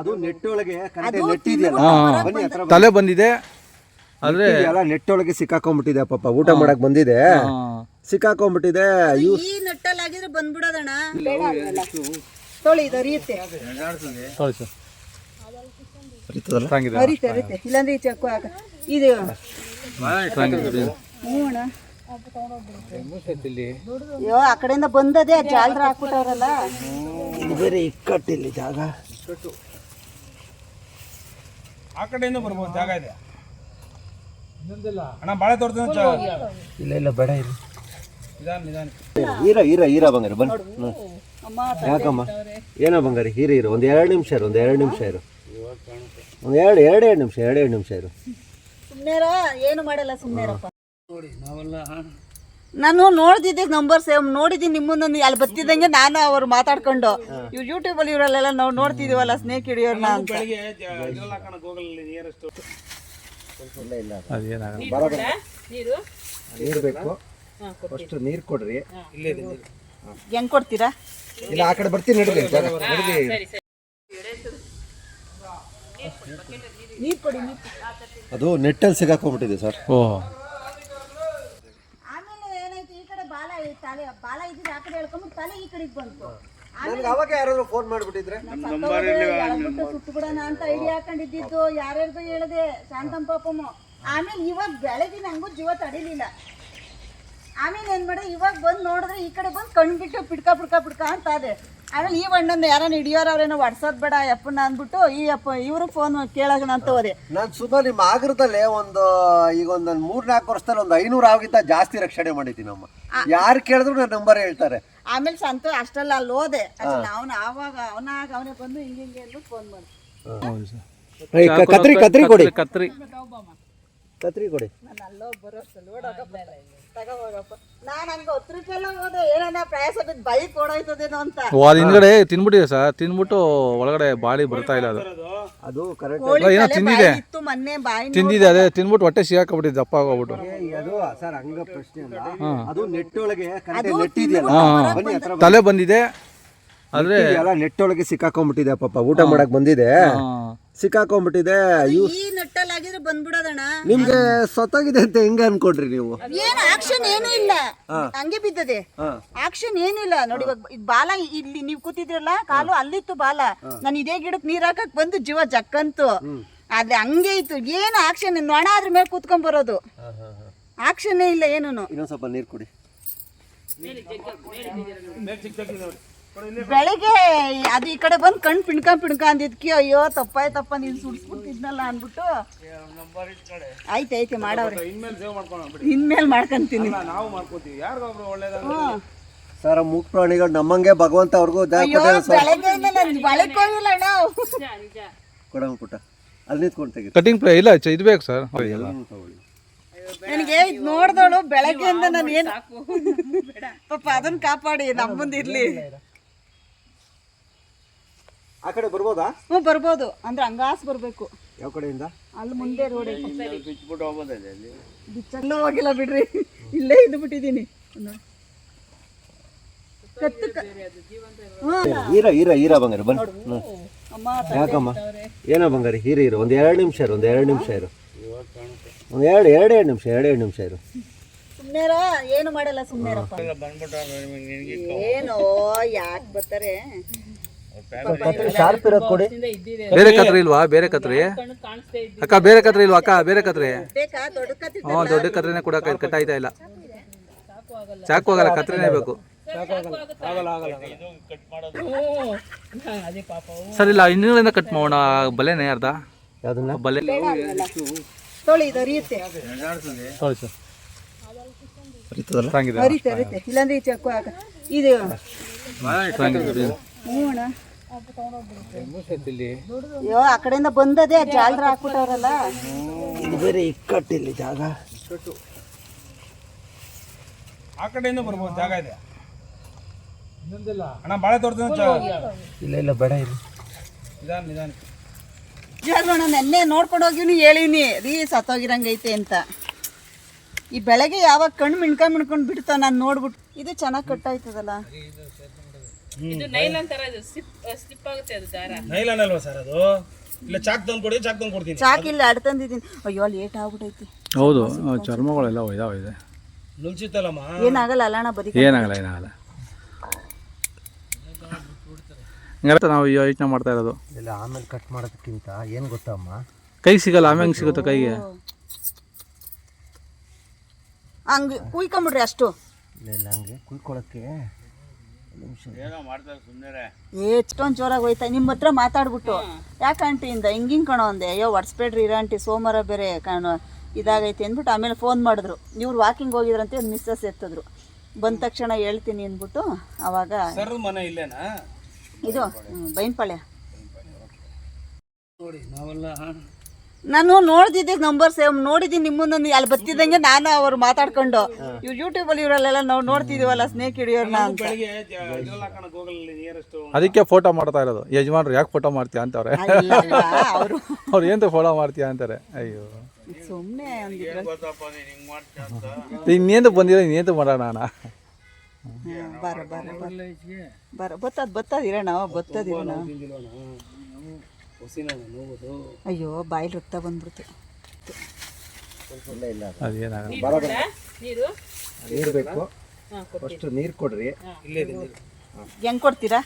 ಅದು ನೆಟ್ಟೊಳಗೆ ನೆಟ್ಟಿದೆಯಲ್ಲ? ನೆಟ್ ಬನ್ನಿ ಹತ್ರ ತಲೆ ಬಂದಿದೆ. ಆದ್ರೆ ಎಲ್ಲ ನೆಟ್ ಒಳಗೆ ಸಿಕ್ಕಾಕೊಂಡ್ಬಿಟ್ಟಿದೆ ಪಾಪ ಊಟ ಮಾಡಕ್ ಬಂದಿದೆ. ಸಿಕ್ಕಾಕೊಂಡ್ಬಿಟ್ಟಿದೆ ಇವ್ ಈ ನಟ್ಟಲ್ಲಾಗಿದ್ರೆ ಬಂದ್ಬಿಡೋದಣ್ಣ. ಬೇಡ ಆಗಲ್ಲ. ತೊಳಿ ಇದು ಹರಿಯುತ್ತೆ. ಸಾರಿ ಸರ್ ಬರೀತದಲ್ಲ? ಚೆನ್ನಾಗಿದೆ ಹರಿತೆ ಹರಿತೆ. ಇಲ್ಲಾಂದ್ರೆ ಈ ಚಕ್ಕು ಹಾಕ. ಇದು. ಚೆನ್ನಾಗಿದೆ ಹ್ಞೂ ಅಣ್ಣ ಅಯ್ಯೋ ಆ ಕಡೆಯಿಂದ ಬಂದದೆ ಜಾಲ್ರ ಹಾಕ್ಬಿಟ್ಟವ್ರಲ್ಲ. ಇದು ಬೇರೆ ಇಕ್ಕಟ್ಟಿಲ್ಲಿ ಜಾಗ. ಆ ಕಡೆಯಿಂದ ಬರ್ಬೋದು ಜಾಗ ಇದೆ. ಅಣ್ಣ ಬಾಳೆ ತೋರ್ತೀನಿ ಇಲ್ಲ ಇಲ್ಲ ಬೇಡ ಇರು ನಿಧಾನ ನಿಧಾನ. ಹೀರ ಹೀರ ಹೀರ ಬಂಗಾರಿ ಬನ್ನಿ. ಹ್ಞೂ ಯಾಕಮ್ಮ? ಏನೋ ಬಂಗಾರಿ ಹೀರ ಇರು ಒಂದು ಎರಡು ನಿಮಿಷ ಇರು ಒಂದು ಎರಡು ನಿಮಿಷ ಇರು. ಒಂದು ಎರಡು ಎರಡು ಎರಡು ನಿಮಿಷ ಎರಡು ಎರಡು ನಿಮಿಷ ಇರು. ಸುಮ್ಮನೆ ಏನು ಮಾಡಲ್ಲ ಸುಮ್ನೇರಪ್ಪ. ನಾನು ನೋಡ್ದಿದ್ದೆ ನಂಬರ್ ಸೇವ್ ನೋಡಿದ್ದೀನಿ ನಿಮ್ಮನ್ನ ಅಲ್ಲಿ ಬತ್ತಿದಂಗೆ ನಾನು ಅವ್ರು ಮಾತಾಡ್ಕೊಂಡು. ಇವ್ ಯೂಟ್ಯೂಬ್ ಅಲ್ಲಿ ಇವರಲ್ಲೆಲ್ಲ ನಾವು ನೋಡ್ತಿದೀವಲ್ಲ ಸ್ನೇಕ್ ಹಿಡಿಯೋರ್ನ ಅಂತ. ನೀರು ಬೇಕು. ಫಸ್ಟ್ ನೀರು ಕೊಡ್ರಿ. ಹೆಂಗ್ ಕೊಡ್ತೀರಾ? ಇಲ್ಲ ಆ ಕಡೆ ಬರ್ತೀನಿ ನಡ್ರಿ ಅದು ನೆಟ್ಟಲ್ಲಿ ಸಿಗಾಕೊಂಡ್ಬಿಟ್ಟಿದೆ ಸರ್. ಓ ಆಮೇಲೆ ಏನಾಯ್ತು ಈ ತಲೆ ಬಾಲ ಇದ್ರೆ ಆ ಕಡೆ ಹೇಳ್ಕೊಂಬಿಟ್ಟು ತಲೆ ಈ ಕಡೆಗೆ ಬಂತು. ನನಗೆ ಅವಾಗ ಯಾರಾದ್ರೂ ಫೋನ್ ಮಾಡಿಬಿಟ್ಟಿದ್ರೆ? ಸುಟ್ಟು ಬಿಡೋಣ ಅಂತ ಐಡಿಯಾ ಹಾಕೊಂಡಿದ್ದು ಯಾರ್ಯಾರಿಗೂ ಹೇಳಿದೆ ಶಾಂತಂ ಪಾಪಮ್ಮ ಆಮೇಲೆ ಇವಾಗ ಬೆಳಗ್ಗೆ ನಂಗೂ ಜೀವ ತಡಿಲಿಲ್ಲ. ಆಮೇಲೆ ಏನ್ ಮಾಡ ಇವಾಗ ಬಂದು ನೋಡಿದ್ರೆ ಈ ಕಡೆ ಬಂದು ಕಣ್ಬಿಟ್ಟು ಪಿಡ್ಕ ಪಿಡ್ಕ ಪಿಡ್ಕ ಅಂತ ಅದೇ ಆಮೇಲೆ ಈ ಅಣ್ಣಂದು ಯಾರನ್ನ ಹಿಡಿಯೋರವ್ರೇನೋ ವಾಟ್ಸಪ್ ಬೇಡ ಯಪ್ಪನ ಅಂದ್ಬಿಟ್ಟು ಈ ಅಪ್ಪ ಇವರು ಫೋನ್ ಕೇಳೋಣ ಅಂತ ಹೋದೆ. ನಾನು ಸುಧಾ ನಿಮ್ಮ ಆಗ್ರದಲ್ಲೇ ಒಂದು ಈಗ ಒಂದು ಮೂರ್ ನಾಲ್ಕು ವರ್ಷದಲ್ಲಿ ಒಂದು ಐನೂರು ಆಗಿಂತ ಜಾಸ್ತಿ ರಕ್ಷಣೆ ಮಾಡಿದ್ದೀನಿ ಅಮ್ಮ. ಯಾರು ಕೇಳಿದ್ರು ನನ್ನ ನಂಬರ್ ಹೇಳ್ತಾರೆ. ಆಮೇಲೆ ಸಂತು ಅಷ್ಟಲ್ಲ ಅಲ್ಲಿ ಹೋದೆ. ಅವನ ಆವಾಗ ಅವನಾಗ ಅವನೇ ಬಂದು ಹಿಂಗೆ ಹಿಂಗೆ ಅಂದ್ರೆ ಫೋನ್ ಮಾಡಿ ಹೌದು ಸರ್. ಕತ್ರಿ ಕತ್ರಿ ಕೊಡಿ. ಕತ್ರಿ ಕತ್ರಿ. ಕೊಡಿ. ನಾನು ಅಲ್ಲೋ ಬರೋಷ್ಟು ತಗೋ ಓ ಅದು ಹಿಂದ್ಗಡೆ ತಿನ್ಬಿಟ್ಟಿದೆ ಸರ್? ತಿನ್ಬಿಟ್ಟು ಒಳಗಡೆ ಬಾಳಿ ಬರ್ತಾ ಇಲ್ಲ ಅದು. ಅದು ಕರೆಕ್ಟ್ ಏನೋ ತಿಂದಿದೆ. ತಿಂದಿದೆ ಅದೇ ತಿನ್ಬಿಟ್ಟು ಹೊಟ್ಟೆ ಸಿಗಾಕೊಂಡ್ಬಿಟ್ಟಿದೆ ದಪ್ಪ ಆಗೋಗ್ಬಿಟ್ಟು. ಅದು ಸರ್ ಹಂಗ ಪ್ರಶ್ನೆ ಅಲ್ಲ. ಅದು ಕರೆಕ್ಟ್ ತಲೆ ಬಂದಿದೆ. ಆದ್ರೆ ಎಲ್ಲ ನೆಟ್ಟೊಳಗೆ ಸಿಕ್ಕಾಕೊಂಡ್ಬಿಟ್ಟಿದೆ ಪಾಪ ಊಟ ಮಾಡಕ್ ಬಂದಿದೆ. ಸಿಕ್ಕಾಕೊಂಡ್ಬಿಟ್ಟಿದೆ ಈ ನಟ್ಟಲ್ಲಾಗಿದ್ರೆ ಬಂದ್ಬಿಡೋದಣ್ಣ. ನಿಮ್ಗೆ ಸೊತ್ತಾಗಿದೆ ಅಂತ ಹೆಂಗ ಅನ್ಕೊಂಡ್ರಿ ನೀವು? ಏನು ಆಕ್ಷನ್ ಏನೂ ಇಲ್ಲ. ಹಂಗೆ ಬಿದ್ದದೆ. ಆಕ್ಷನ್ ಏನಿಲ್ಲ ನೋಡಿ ಇವಾಗ ಇದ್ ಬಾಲ ಇಲ್ಲಿ ನೀವು ಕೂತಿದ್ರಲ್ಲ ಕಾಲು ಅಲ್ಲಿತ್ತು ಬಾಲ. ನಾನು ಇದೇ ಗಿಡಕ್ಕೆ ನೀರ್ ಹಾಕಕ್ ಬಂದು ಜೀವ ಜಕ್ಕಂತು. ಆದ್ರೆ ಹಂಗೆ ಇತ್ತು. ಏನು ಆಕ್ಷನ್ ನೊಣ ಅದ್ರ ಮೇಲೆ ಕೂತ್ಕೊಂಡ್ ಬರೋದು. ಆಕ್ಷನ್ ಇಲ್ಲ ಏನೂನು. ಇನ್ನೊಂದ್ ಸ್ವಲ್ಪ ನೀರ್ ಕುಡಿ. ಬೆಳಿಗ್ಗೆ ಅದು ಈ ಕಡೆ ಬಂದು ಕಣ್ ಪಿಣ್ಕ ಪಿಣ್ಕ ಅಂದಿದ್ಕಿ ಅಯ್ಯೋ ತಪ್ಪಾಯ್ತಪ್ಪ ನೀನ್ ಸುಡ್ಸ್ಬಿಟ್ಟಿದ್ನಲ್ಲ ಅನ್ಬಿಟ್ಟು ಆಯ್ತು ಐತೆ ಮಾಡವ್ರೆ. ಇನ್ಮೇಲೆ ಸೇವ್ ಮಾಡ್ಕೊಂಡು ಇನ್ಮೇಲೆ ಮಾಡ್ಕೊಂತೀನಿ. ಸರ್ ಮೂಕ್ ಪ್ರಾಣಿಗಳು ನಮ್ಮಂಗೆ ಭಗವಂತ ಅವ್ರಿಗೂ ಕೊಡಂಗ್ ಪುಟ್ಟ ಅಲ್ಲಿ ನಿಂತ್ಕೊಂಡು ತೆಗಿ ಕಟಿಂಗ್ ಪ್ಲೇ ಇಲ್ಲ ಇದು ಬೇಕು ಸರ್. ಎಲ್ಲ. ನನಗೆ ಇದ್ ನೋಡ್ದವಳು ಬೆಳಗ್ಗೆಯಿಂದ ನಾನು ಏನು ಪಾಪ ಅದನ್ನ ಕಾಪಾಡಿ ನಮ್ಮ ಮುಂದೆ ಇರ್ಲಿ ಆ ಕಡೆ ಬರ್ಬೋದಾ? ಹ್ಞೂ ಬರ್ಬೋದು. ಅಂದ್ರೆ ಹಂಗಾಸ್ ಬರಬೇಕು. ಯಾವ ಕಡೆಯಿಂದ? ಅಲ್ಲಿ ಅಲ್ಲಿ. ಮುಂದೆ ರೋಡ್ ಬಿಚ್ಚಲ್ಲೂ ಹೋಗಿಲ್ಲ ಬಿಡ್ರಿ. ಇಲ್ಲೇ ಇದ್ದು ಬಿಟ್ಟಿದ್ದೀನಿ ಹೀರ ಹೀರ ಹೀರ ಬಂಗಾರಿ ಬನ್ನಿ. ಅಮ್ಮ ಯಾಕಮ್ಮ? ಏನೋ ಬಂಗಾರಿ ಹೀರ ಇರು ಒಂದು ಎರಡು ನಿಮಿಷ ಇರು ಒಂದು ಎರಡು ನಿಮಿಷ ಇರು. ಒಂದು ಎರಡು ಎರಡು ಎರಡು ನಿಮಿಷ ಎರಡು ಎರಡು ನಿಮಿಷ ಇರು. ಸುಮ್ನೇರ ಏನು ಮಾಡಲ್ಲ ಸುಮ್ನೇರಪ್ಪ. ಏನೋ ಯಾಕೆ ಬರ್ತಾರೆ? ಶಾರ್ಪ್ ಇರೋದು ಕೊಡಿ. ಬೇರೆ ಕತ್ರಿ ಇಲ್ವಾ? ಬೇರೆ ಕತ್ರಿ? ಅಕ್ಕ ಬೇರೆ ಕತ್ರಿ ಇಲ್ವಾ ಅಕ್ಕ? ಬೇರೆ ಕತ್ರಿ? ಬೇಕಾ? ದೊಡ್ಡ ಕತ್ತಿ ಹ್ಞೂ ದೊಡ್ಡ ಕತ್ರಿನೇ ಕೂಡ ಕಟ್ಟಾಯ್ತಾ ಇಲ್ಲ? ಚಾಕು ಆಗಲ್ಲ. ಕತ್ರಿನೇ ಬೇಕು. ಸರ್ ಇಲ್ಲ ಇನ್ನೂರಿಂದ ಕಟ್ ಮಾಡೋಣ. ಬಲೆನೇ ಅರ್ಧ? ಬಲೆ ಇಲ್ಲಾಂದ್ರೆ ಇದು ಹರಿಯುತ್ತೆ. ಸಾರಿ. ಸರ್ ಬರೀತದಲ್ಲ ಚೆನ್ನಾಗಿದೆ ಅಯ್ಯೋ ಆ ಕಡೆಯಿಂದ ಬಂದದೆ ಜಾಲ್ರ ಹಾಕ್ಬಿಟ್ಟವ್ರಲ್ಲ. ಇದು ಬೇರೆ ಇಕ್ಕಟ್ಟಿಲ್ಲಿ ಜಾಗ. ಆ ಕಡೆಯಿಂದ ಬರ್ಬೋದು ಜಾಗ ಇದೆ. ಅಣ್ಣ ಬಾಳೆ ತೋರ್ತೀನಿ ಇಲ್ಲ ಇಲ್ಲ ಬೇಡ ಇದು ನಿಧಾನ ನಿಧಾನ. ಜಾಗೋಣ ನೆನ್ನೆ ನೋಡ್ಕೊಂಡು ಹೋಗಿವ್ನಿ ಹೇಳಿನಿ ರೀ ಸತ್ತೋಗಿರಂಗೈತೆ ಅಂತ. ಈ ಬೆಳಗ್ಗೆ ಯಾವಾಗ ಕಣ್ಣು ಮಿಣ್ಕ ಮಿಣ್ಕೊಂಡು ಬಿಡ್ತಾ ನಾನು ನೋಡ್ಬಿಟ್ಟು ಇದು ಚೆನ್ನಾಗಿ ಕಟ್ಟಾಯ್ತದಲ್ಲ ಇದು ನೈಲಾನ್ ತರ ಇದು ಸ್ಲಿಪ್ ಆಗುತ್ತೆ ಅದು ದಾರ. ನೈಲಾನ್ ಅಲ್ವಾ ಸರ್ ಅದು? ಇಲ್ಲ ಚಾಕ್ ತಂದು ಕೊಡಿ ಚಾಕ್ ತಂದು ಕೊಡ್ತೀನಿ ಚಾಕಿಲ್ಲ ಅಡ್ ತಂದಿದ್ದೀನಿ. ಅಯ್ಯೋ ಲೇಟ್ ಆಗ್ಬಿಟ್ಟೈತಿ ಹೌದು ಚರ್ಮಗಳೆಲ್ಲ ಒಯ್ದಾವ ಇದೆ. ನುಲ್ಸಿತ್ತಲ್ಲಮ್ಮ ಏನಾಗಲ್ಲ ಅಲ್ಲಣ್ಣ ಬರೀ ಏನಾಗಲ್ಲ ಏನಾಗಲ್ಲ. ಹಂಗಂತ ನಾವು ಯೋಚನೆ ಮಾಡ್ತಾ ಇರೋದು. ಇಲ್ಲ ಆಮೇಲೆ ಕಟ್ ಮಾಡೋದಕ್ಕಿಂತ ಏನು ಗೊತ್ತಮ್ಮ ಕೈಗೆ ಸಿಗಲ್ಲ ಆಮೇಲೆ ಹೆಂಗೆ ಸಿಗುತ್ತೆ ಕೈಗೆ? ಹಂಗೆ ಕುಯ್ಕೊಂಬಿಡ್ರಿ ಅಷ್ಟು. ಇಲ್ಲ ಹಂಗೆ ಕುಯ್ಕೊಳಕ್ಕೆ ಏ ಎಷ್ಟೊಂದು ಜೋರಾಗಿ ಹೋಯ್ತಾ ನಿಮ್ಮ ಹತ್ರ ಮಾತಾಡ್ಬಿಟ್ಟು. ಯಾಕೆ ಆಂಟಿಯಿಂದ ಹಿಂಗಿಂಗ್ ಕಣೋ ಅಂದೆ. ಅಯ್ಯೋ ಒಡ್ಸ್ಬೇಡ್ರಿ ಇರ ಆಂಟಿ ಸೋಮವಾರ ಬೇರೆ ಕಾಣೋ ಇದಾಗೈತೆ ಅಂದ್ಬಿಟ್ಟು ಆಮೇಲೆ ಫೋನ್ ಮಾಡಿದ್ರು. ಇವ್ರು ವಾಕಿಂಗ್ ಹೋಗಿದ್ರಂತೆ ಒಂದು ಮಿಸ್ಸಸ್ ಎತ್ತಿದ್ರು. ಬಂದ ತಕ್ಷಣ ಹೇಳ್ತೀನಿ ಅಂದ್ಬಿಟ್ಟು ಅವಾಗ ಸರ್ ಮನೆ ಇಲ್ಲೇನಾ? ಇದು ಬೈನ್ಪಾಳೆ ಬೈನ್ಪಾಳ್ಯ. ನೋಡಿ ನಾವೆಲ್ಲ ನಾನು ನೋಡ್ದಿದ್ದೆ ನಂಬರ್ ಸೇವ್ ನೋಡಿದ್ದೀನಿ ನಿಮ್ಮನ್ನ ಅಲ್ಲಿ ಬತ್ತಿದಂಗೆ ನಾನು ಅವ್ರು ಮಾತಾಡ್ಕೊಂಡು. ಇವ್ರು ಯೂಟ್ಯೂಬಲ್ಲಿ ಇವರಲ್ಲೆಲ್ಲ ನಾವು ನೋಡ್ತಿದೀವಲ್ಲ ಸ್ನೇಕ್ ಹಿಡಿಯೋರ್ನ ಅಂತ. ಬೆಳಿಗ್ಗೆ ಇದ್ರಲ್ಲ ಕಣ ಗೂಗಲ್ ನಿಯರೆಸ್ಟ್ ಅದಕ್ಕೆ ಫೋಟೋ ಮಾಡ್ತಾ ಇರೋದು. ಯಜಮಾನ್ರು ಯಾಕೆ ಫೋಟೋ ಮಾಡ್ತೀಯ ಅಂತವ್ರೆ? ಅವರು. ಅವ್ರು ಏನ್ ಫೋಟೋ ಮಾಡ್ತೀಯ ಅಂತಾರೆ? ಅಯ್ಯೋ. ಸುಮ್ಮನೆ ಅಂದಿದ್ರು ಗೊತ್ತಪ್ಪ ನೀನು ಹಿಂಗೆ ಅಂತ. ಇನ್ನೇಂತ ಬಂದಿರೋ ಇನ್ನೇಂತ ಮಾಡೋಣ ನಾನು? ಬರ ಬರ ಬರ. ಬತ್ತದ ಬತ್ತದ ಇರೋಣ ಅಯ್ಯೋ ಬಾಯಿಲ್ ರಕ್ತ ಬಂದ್ಬಿಡ್ತು ಇಲ್ಲ ಇಲ್ಲ. ಅದೇನಾಗಲ್ಲ. ನೀರು ನೀರು? ಬೇಕು. ಫಸ್ಟ್ ನೀರು ಕೊಡ್ರಿ. ಹೆಂಗ್ ಕೊಡ್ತೀರಾ?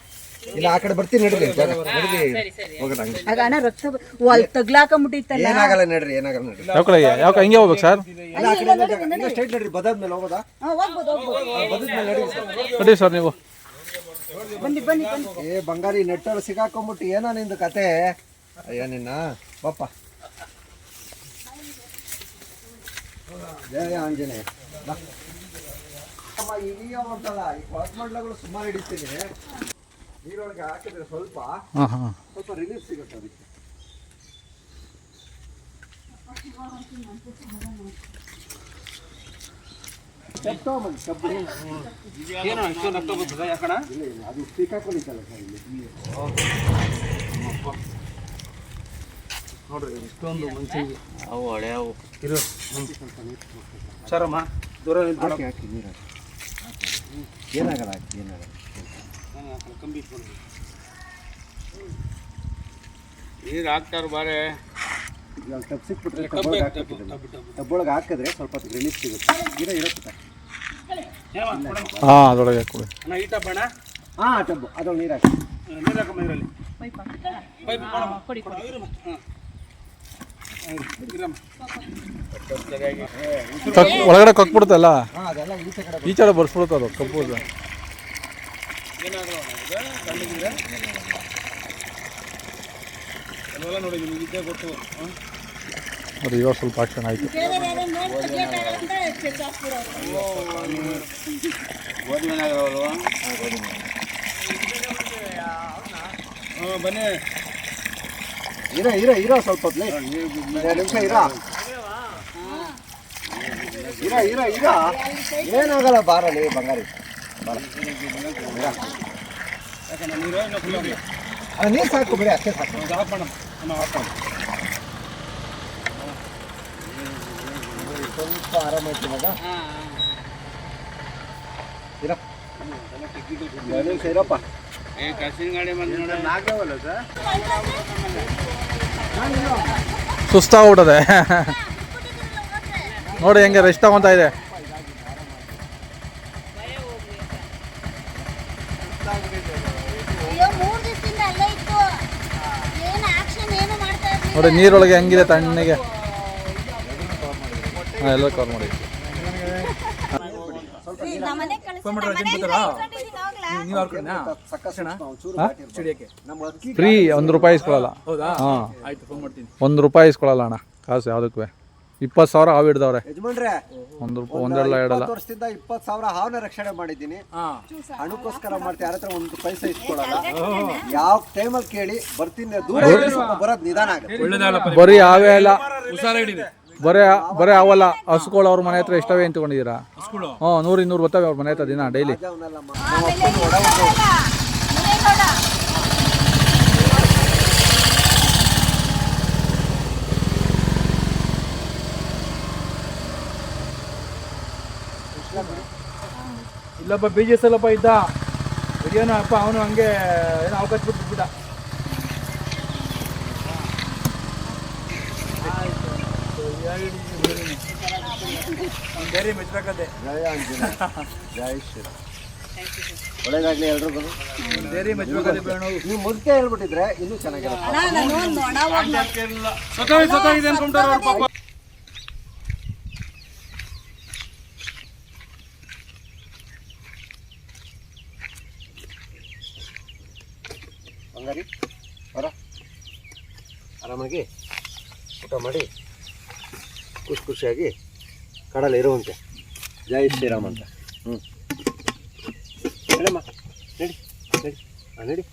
ಇಲ್ಲ ಆ ಕಡೆ ಬರ್ತೀನಿ ನಡ್ರಿ ನಡ್ರಿ. ಸರಿ ಸರಿ. ಹೋಗೋಣ ಹಂಗೆ. ಆಗ ಅಣ್ಣ ರಕ್ತ ಅಲ್ಲಿ ತಗ್ಲಾಕೊಂಬಿಟ್ಟಿತ್ತಲ್ಲ ಏನಾಗಲ್ಲ ನಡ್ರಿ ಏನಾಗಲ್ಲ ನಡ್ರಿ. ಯಾವ ಕಡೆ ಯಾವ ಕಡೆ ಹಿಂಗೆ ಹೋಗ್ಬೇಕು ಸರ್? ಇಲ್ಲ ಆ ಕಡೆ ಸ್ಟ್ರೈಟ್ ನಡ್ರಿ. ಬದಾದ್ಮೇಲೆ ಹೋಗೋದಾ? ಹೋಗ್ಬೋದು ಹೋಗ್ಬೋದು. ಬದದ್ಮೇಲೆ ನಡ್ರಿ ನೋಡಿ ಸರ್ ನೀವು. ಬನ್ನಿ ಬನ್ನಿ ಬನ್ನಿ. ಏ ಬಂಗಾರಿ ನೆಟ್ಟಲ್ಲಿ ಸಿಗಾಕೊಂಬಿಟ್ಟು ಏನೋ ನಿಂದು ಕತೆ? ಅಯ್ಯ ನಿನ್ನ. ಬಪ್ಪ. ಜಯ ಆಂಜನೇಯ. ಬಾ. ಅಮ್ಮ ಈಗ ಉಂಟಲ್ಲ ಈ ಕೊಳತ್ಮಡ್ಲಗಳು ಸುಮಾರು ಹಿಡಿತೀನಿ ನೀರೊಳಗೆ ಹಾಕಿದ್ರೆ ಸ್ವಲ್ಪ ಸ್ವಲ್ಪ ರಿಲೀಫ್ ಸಿಗುತ್ತೆ ಅದಕ್ಕೆ. ಏನೋ ಇಷ್ಟೊಂದು ರಕ್ತ ಬರ್ತದ ಯಾಕಣ ಅದು ಸಿಕ್ಕಾಕೊಂಡಿತ್ತಲ್ಲ ಸರ್ ಇಲ್ಲಿ ನೋಡ್ರಿ ಇಷ್ಟೊಂದು ಮನುಷ್ಯನಿಗೆ ಅವು ಹಳೆ ಅವು ಇರೋ ಸರಮ್ಮ ದೂರ. ಹಾಕಿ ಹಾಕಿ ನೀರು ಹಾಕಿ. ಏನಾಗಲ್ಲ ಹಾಕಿ ಏನಾಗಲ್ಲ ಕಂಬಿ. ನೀರು ಹಾಕ್ತಾರ ಬಾರೆ ಇವಾಗ ಟಬ್ ಸಿಕ್ಬಿಟ್ರೆ ಟಬ್ಬೊಳಗೆ ಟಬ್ಬೊಳಗೆ ಹಾಕಿದ್ರೆ ಸ್ವಲ್ಪ ಹೊತ್ತು ರಿಲೀಫ್ ಸಿಗುತ್ತೆ. ಗಿಡ ಇರುತ್ತೆ. ಹಾಂ ಅದೊಳಗೆ ಹಾಕೊಳ್ಳಿ ಅಣ್ಣ ಟಬ್ ಬಣ್ಣ ಹಾಂ ಟಬ್ಬು ಅದ್ರೊಳಗೆ ನೀರು ಹಾಕಿ. ನೀರು ಹಾಕಮ್ಮ ಇದರಲ್ಲಿ. ಒಳಗಡೆ ಕಕ್ಬಿಡುತ್ತಲ್ಲ ಹಾಂ ಅದೆಲ್ಲ ಈಚೆ ಕಡೆ ಈ ಕಡೆ ಬರ್ಸ್ಬಿಡುತ್ತೆ ಅದು ಕಪ್ಪು. ಏನಾದರೂ ನೋಡಿ ನಿಮಗೆ ಇದ್ದೇ ಗೊತ್ತು ಹಾಂ? ನೋಡಿ ಇವಾಗ ಸ್ವಲ್ಪ ಆಕ್ಷನ್ ಆಯಿತು. ಬನ್ನಿ. ಇರ ಇರ ಇರ ಸ್ವಲ್ಪ ನಿಮಿಷ ಇರ. ಇರ ಇರ ಇರ. ಏನಾಗಲ್ಲ ಬಾರಲ್ಲಿ ಬಂಗಾರಿ. ಅದು ನೀರು ಸಾಕು ಬಿಡಿ ಅಷ್ಟೇ ಸಾಕು. ಸ್ವಲ್ಪ ಸರ್ ನೋಡಿ ಹೆಂಗೆ ರೆಸ್ಟ್ ತಗೊತಾ ಇದೆ ಅಯ್ಯೋ ಮೂರ್ ದಿವಸದಿಂದ ಅಲ್ಲೇ ಇತ್ತು ಏನು ಆಕ್ಷನ್ ಏನು ಮಾಡ್ತಾ ಇರ್ಲಿಲ್ಲ ನೋಡಿ ನೀರೊಳಗೆ ಹೆಂಗಿದೆ ತಣ್ಣಗೆ. ಹಾಂ ಎಲ್ಲ ಕವರ್ ಮಾಡಿ. ಫ್ರೀ ಒಂದು ರೂಪಾಯಿ ಇಸ್ಕೊಳ್ಳಲ್ಲ ಹಾಂ. ಒಂದು ರೂಪಾಯಿ ಇಸ್ಕೊಳ್ಳಲ್ಲ ಅಣ್ಣ ಕಾಸು ಯಾವುದಕ್ಕೂ. ಇಪ್ಪತ್ತು ಸಾವಿರ ಹಾವು ಹಿಡ್ದವ್ರೆ. ಯಜಮಾನ್ರೆ ಒಂದು ರೂಪಾಯಿ ಒಂದೆರಡು ಎರಡಲ್ಲ ಇಪ್ಪತ್ತು ವರ್ಷದಿಂದ ಇಪ್ಪತ್ತು ಸಾವಿರ ಹಾವನ್ನ ರಕ್ಷಣೆ ಮಾಡಿದ್ದೀನಿ. ಹಣಕ್ಕೋಸ್ಕರ ಮಾಡ್ತೀನಿ ಯಾರ ಹತ್ರ ಒಂದು ಪೈಸೆ ಇಟ್ಕೊಡಲ್ಲ ಯಾವ ಟೈಮಲ್ಲಿ ಕೇಳಿ ಬರ್ತೀನಿ ದೂರ ಇದ್ರೆ ಸ್ವಲ್ಪ ಬರೋದು ನಿಧಾನ ಆಗುತ್ತೆ. ಬರೀ ಹಾವೇ ಅಲ್ಲ ಬರೇ ಬರೇ ಅವಲ್ಲ ಹಸುಗಳು ಅವ್ರ ಮನೆ ಹತ್ರ ಎಷ್ಟವೇ ಅಂತ್ಕೊಂಡಿದ್ದೀರಾ ಹ್ಞೂ ನೂರು ಇನ್ನೂರು ಬರ್ತವೆ ಅವ್ರ ಮನೆ ಹತ್ರ ದಿನ ಡೈಲಿ. ಇಲ್ಲಪ್ಪ ಬಿ ಜಿ ಎಸ್ ಎಲ್ಲಪ್ಪ ಇದ್ದ. ಏನೋ ಅಪ್ಪ ಅವನು ಹಂಗೆ ಏನೋ ಅವಕಾಶ ಬಿಟ್ಟು ಬಿಟ್ಟ ಬೇರೆ ಮೆಚ್ಚಬೇಕಂತೆ ಜಯ ಆಂಜನೇಯ ಜಯ ಶ್ರೀರಾಮ್. ಒಳ್ಳೇದಾಗ್ಲಿ ಎಲ್ರಿಗೂ ಬೇರೆ ಮೆಚ್ಚಬೇಕಂತೆ ನೀವು ಮೊದಲೇ ಹೇಳ್ಬಿಟ್ಟಿದ್ರೆ ಇನ್ನೂ ಚೆನ್ನಾಗಿರುತ್ತೆ ಅಣ್ಣ ನಾನು ನೋಡ ಸತ್ತಾಗಿ ಸತ್ತಾಗಿದೆ ಅನ್ಕೊಂಡ್ರೆ ಅವ್ರ ಪಾಪ ಬಂಗಾರಿ ಬರ. ಆರಾಮಾಗಿ ಊಟ ಮಾಡಿ ಖುಷಿ ಖುಷಿಯಾಗಿ ಕಡಲ ಇರುವಂತೆ. ಜೈ ಶ್ರೀರಾಮ್ ಅಂತ. ಹ್ಞೂ ಹೇಳಮ್ಮ ನಡಿ ನಡಿ. ಹಾಂ ನಡಿ.